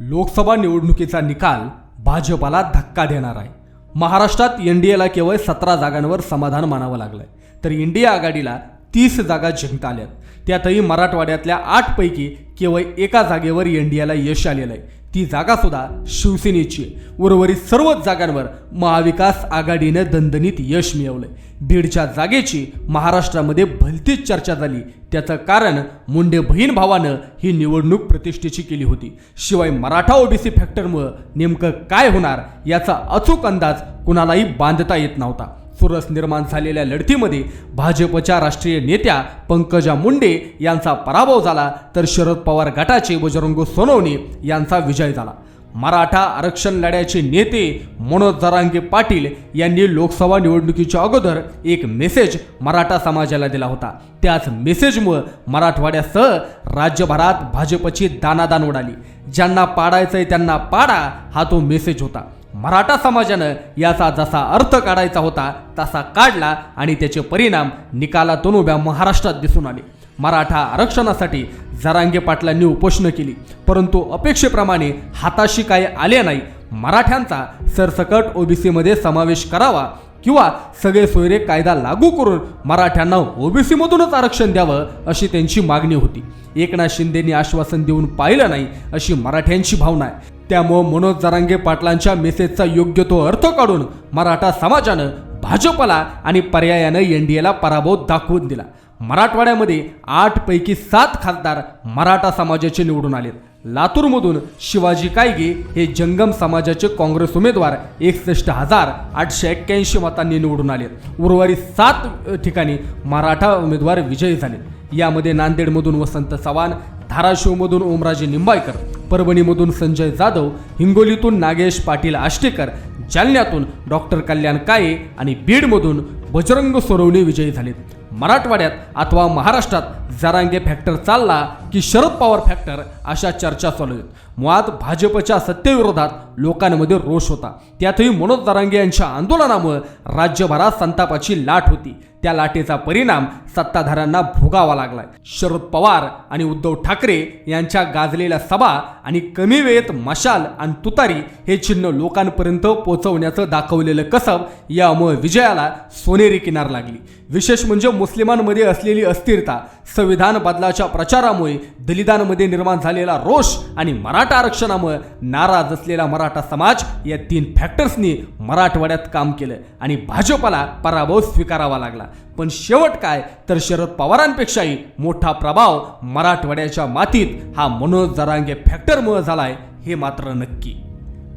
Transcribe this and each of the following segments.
लोकसभा निवडणुकीचा निकाल भाजपाला धक्का देणार आहे. महाराष्ट्रात एन डी एला केवळ सतरा जागांवर समाधान मानावं लागलंय. तर इंडिया आघाडीला तीस जागा जिंकता आल्यात. त्यातही मराठवाड्यातल्या आठपैकी केवळ एका जागेवर एन डी एला यश आलेलं आहे. ती जागासुद्धा शिवसेनेची. आहे उर्वरित सर्वच जागांवर महाविकास आघाडीनं दणदणीत यश मिळवलं बीडच्या जागेची महाराष्ट्रामध्ये भलतीच चर्चा झाली. त्याचं कारण मुंडे बहीण भावानं ही निवडणूक प्रतिष्ठेची केली होती. शिवाय मराठा ओबीसी फॅक्टरमुळं नेमकं काय होणार याचा अचूक अंदाज कुणालाही बांधता येत नव्हता. सुरस निर्माण झालेल्या लढतीमध्ये भाजपच्या राष्ट्रीय नेत्या पंकजा मुंडे यांचा पराभव झाला तर शरद पवार गटाचे बजरंग सोनवणे यांचा विजय झाला. मराठा आरक्षण लढ्याचे नेते मनोज जरांगे पाटील यांनी लोकसभा निवडणुकीच्या अगोदर एक मेसेज मराठा समाजाला दिला होता. त्याच मेसेजमुळं मराठवाड्यासह राज्यभरात भाजपची दानादान उडाली. ज्यांना पाडायचंय त्यांना पाडा हा तो मेसेज होता. मराठा समाजानं याचा जसा अर्थ काढायचा होता तसा काढला आणि त्याचे परिणाम निकालातून उभ्या महाराष्ट्रात दिसून आले. मराठा आरक्षणासाठी जरांगे पाटलांनी उपोषणं केली परंतु अपेक्षेप्रमाणे हाताशी काही आले नाही. मराठ्यांचा सरसकट ओबीसीमध्ये समावेश करावा किंवा सगळे सोयरे कायदा लागू करून मराठ्यांना ओबीसीमधूनच आरक्षण द्यावं अशी त्यांची मागणी होती. एकनाथ शिंदेनी आश्वासन देऊन पाहिलं नाही अशी मराठ्यांची भावना आहे. त्यामुळं मनोज जरांगे पाटलांच्या मेसेजचा योग्य तो अर्थ काढून मराठा समाजानं भाजपला आणि पर्यायानं एन डी एला पराभव दाखवून दिला. मराठवाड्यामध्ये आठ पैकी सात खासदार मराठा समाजाचे निवडून आलेत. लातूरमधून शिवाजी कायगे हे जंगम समाजाचे काँग्रेस उमेदवार एकसष्ट हजार आठशे एक्क्याऐंशी मतांनी निवडून आलेत. उर्वरित सात ठिकाणी मराठा उमेदवार विजयी झाले. यामध्ये नांदेडमधून वसंत चव्हाण धाराशिवमधून ओमराजे निंबाळकर परभणीमधून संजय जाधव हिंगोलीतून नागेश पाटील आष्टेकर जालन्यातून डॉक्टर कल्याण काळे आणि बीडमधून बजरंग सोरवणे विजयी झालेत. मराठवाड्यात अथवा महाराष्ट्रात जरांगे फॅक्टर चालला की शरद पवार फॅक्टर अशा चर्चा चालू आहेत. मुळात भाजपच्या सत्तेविरोधात लोकांमध्ये रोष होता. त्यातही मनोज जरांगे यांच्या आंदोलनामुळे राज्यभरात संतापाची लाट होती. त्या लाटेचा परिणाम सत्ताधाऱ्यांना भोगावा लागलाय. शरद पवार आणि उद्धव ठाकरे यांच्या गाजलेल्या सभा आणि कमी वेळेत मशाल आणि तुतारी हे चिन्ह लोकांपर्यंत पोहोचवण्याचं दाखवलेलं कसब यामुळे विजयाला सोनेरी किनार लागली. विशेष म्हणजे मुस्लिमांमध्ये असलेली अस्थिरता संविधान बदलाच्या प्रचारामुळे दलितांमध्ये निर्माण झालेला रोष आणि मराठा आरक्षणामुळे नाराज असलेला मराठा समाज या तीन फॅक्टर्सनी मराठवाड्यात काम केलं आणि भाजपला पराभव स्वीकारावा लागला. पण शेवट काय? तर शरद पवारांपेक्षाही मोठा प्रभाव मराठवाड्याच्या मातीत हा मनोज जरांगे फॅक्टरमुळे झालाय हे मात्र नक्की.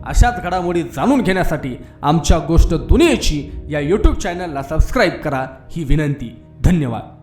अशाच घडामोडी जाणून घेण्यासाठी आमच्या गोष्ट दुनियेची या यूट्यूब चॅनलला सबस्क्राईब करा ही विनंती. धन्यवाद.